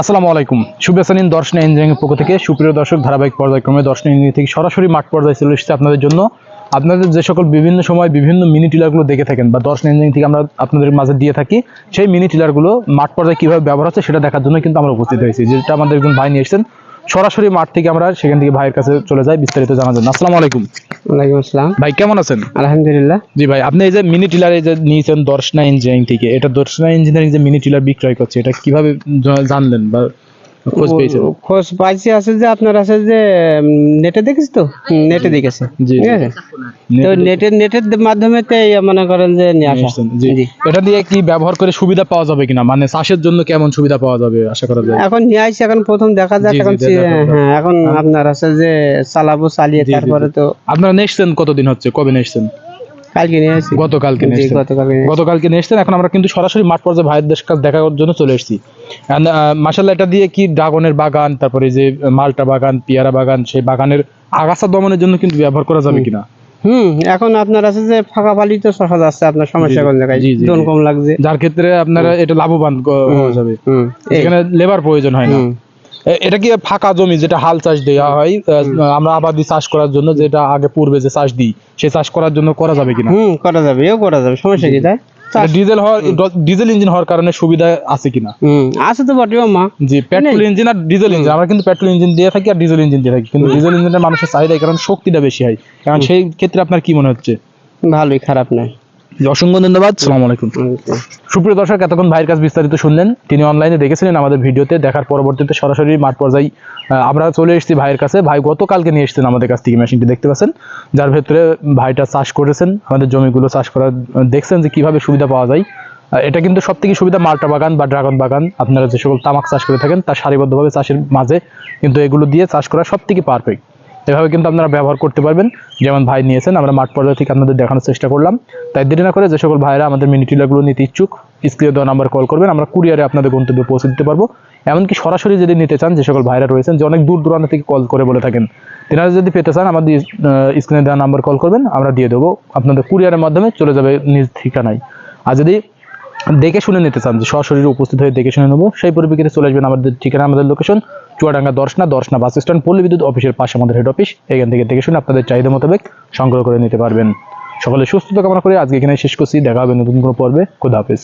আসসালামু আলাইকুম। শুভেচ্ছা নিন দর্শন ইঞ্জিনিয়ারিং পক্ষ থেকে। সুপ্রিয় দর্শক, ধারাবাহিক পর্যায়ক্রমে দর্শন ইঞ্জিনিয়ারিং থেকে সরাসরি মাঠ পর্যায়ে চলে এসেছে আপনাদের জন্য। আপনাদের যে সকল বিভিন্ন সময় বিভিন্ন মিনি টিলারগুলো দেখে থাকেন বা দর্শন ইঞ্জিনিয়ারিং থেকে আমরা আপনাদের মাঝে দিয়ে থাকি, সেই মিনি টিলারগুলো মাঠ পর্যায়ে কীভাবে ব্যবহার হচ্ছে সেটা দেখার জন্য কিন্তু আমরা উপস্থিত হয়েছি। যেটা আমাদের একজন ভাই নিয়ে এসেছেন, সরাসরি মাঠ থেকে আমরা সেখান থেকে ভাইয়ের কাছে চলে যাই, বিস্তারিত জানার জন্য। আসসালামু আলাইকুম। ওয়ালাইকুম আসসালাম। ভাই কেমন আছেন? আলহামদুলিল্লাহ। জি ভাই আপনি এই যে মিনি টিলার এই যে নিয়েছেন দর্শনা ইঞ্জিনিয়ারিং থেকে এটা দর্শনা ইঞ্জিনিয়ারিং যে মিনি টিলার বিক্রয় করছে এটা কীভাবে জানলেন বা খোঁজ পেয়েছেন। খোঁজ পাইছি আছে যে আপনার আছে যে নেটে দেখিস তো? নেটে দেখেছে। ঠিক আছে? তো নেটের নেটের মাধ্যমে মনে করেন যে নিয়ে আসা। জি। জি। এটা দিয়ে কি ব্যবহার করে সুবিধা পাওয়া যাবে কিনা? মানে চাষের জন্য কেমন সুবিধা পাওয়া যাবে আশা করা যায়? এখন নিয়ে আসছি এখন প্রথম দেখা যাক এখন হ্যাঁ এখন আপনার আছে যে চালাবো চালিয়ে তারপরে তো আপনারা নেসছেন কতদিন হচ্ছে? কবে নেসছেন? কালকে নিয়ে আসছি। গতকালকে জি, নেসছেন গতকালকে নিয়ে গতকালকে নিয়ে এসছেন এখন আমরা কিন্তু সরাসরি মাঠ পর্যায়ে ভাইয়ের দেশ কাছে দেখার জন্য চলে এসেছি। মাসাল্লাহ এটা দিয়ে কি ড্রাগনের বাগান তারপরে যে মালটা বাগান পেয়ারা বাগান সেই বাগানের আগাছা দমনের জন্য কিন্তু ব্যবহার করা যাবে কিনা? হুম এখন আপনার আছে যে ফাঁকা পালি তো শশা যাচ্ছে আপনার সমস্যা কোন জায়গায়? জি। কম লাগছে। যার ক্ষেত্রে আপনারা এটা লাভবান ক- হওয়া যাবে। হুম এই, এখানে লেবার প্রয়োজন হয় না। হুম। এটা কি ফাঁকা জমি যেটা হাল চাষ দেওয়া হয়? আমরা আবাদি চাষ করার জন্য যেটা আগে পূর্বে যে চাষ দিই সে চাষ করার জন্য করা যাবে কিনা? হুম করা যাবে এও করা যাবে সমস্যা কি তাই? ডিজেল হওয়ার ডিজেল ইঞ্জিন হওয়ার কারণে সুবিধা আছে কিনা? আছে তো বটে মা জি পেট্রোল ইঞ্জিন আর ডিজেল ইঞ্জিন আমরা কিন্তু পেট্রোল ইঞ্জিন দিয়ে থাকি আর ডিজেল ইঞ্জিন দিয়ে থাকি কিন্তু ডিজেল ইঞ্জিনের মানুষের চাহিদা কারণে শক্তিটা বেশি হয়। কারণ সেই ক্ষেত্রে আপনার কি মনে হচ্ছে? ভালোই খারাপ নয় অসংখ্য ধন্যবাদ। সালাম আলাইকুম। সুপ্রিয় দর্শক এতক্ষণ ভাইয়ের কাছে বিস্তারিত শুনলেন। তিনি অনলাইনে দেখেছিলেন আমাদের ভিডিওতে দেখার পরবর্তীতে সরাসরি মাঠ পর্যায়ে আমরা চলে এসেছি ভাইয়ের কাছে। ভাই গতকালকে নিয়ে এসেছেন আমাদের কাছ থেকে মেশিনটি দেখতে পাচ্ছেন? যার ভেতরে ভাইটা চাষ করেছেন আমাদের জমিগুলো চাষ করার দেখছেন যে কীভাবে সুবিধা পাওয়া যায়। এটা কিন্তু সব থেকে সুবিধা মালটা বাগান বা ড্রাগন বাগান। আপনারা যে সকল তামাক চাষ করে থাকেন তার সারিবদ্ধভাবে চাষের মাঝে কিন্তু এগুলো দিয়ে চাষ করা সব থেকে পারফেক্ট এভাবে কিন্তু আপনারা ব্যবহার করতে পারবেন। যেমন ভাই নিয়েছেন, আমরা মাঠ পর্যায়ে থেকে আপনাদের দেখানোর চেষ্টা করলাম। তাই দেরি না করে যে সকল ভাইরা আমাদের মিনি টিলারগুলো নিতে ইচ্ছুক, স্ক্রিনে দেওয়া নাম্বার কল করবেন, আমরা কুরিয়ারে আপনাদের গন্তব্যে পৌঁছে দিতে পারব। এমনকি সরাসরি যদি নিতে চান, যে সকল ভাইরা রয়েছেন, যে অনেক দূর দূরান্ত থেকে কল করে বলে থাকেন, তেনারা যদি পেতে চান, আমাদের স্ক্রিনে দেওয়া নাম্বার কল করবেন, আমরা দিয়ে দেবো। আপনাদের কুরিয়ারের মাধ্যমে চলে যাবে নিজ ঠিকানায়। আর যদি দেখে শুনে নিতে চান, যে সশরীরে উপস্থিত হয়ে দেখে শুনে নেব, সেই পরিপ্রেক্ষিতে চলে আসবেন আমাদের ঠিকানা, আমাদের location Chuadanga Darshana Darshana bus stand, পল্লী বিদ্যুৎ অফিসের পাশে আমাদের হেড অফিস এখান থেকে দেখে শুনে আপনাদের চাহিদা মোতাবেক সংগ্রহ করে নিতে পারবেন। সকলে সুস্থতা কামনা করে আজকে এখানে শেষ করছি। দেখা হবে নতুন কোনো পর্বে। খোদা হাফেজ।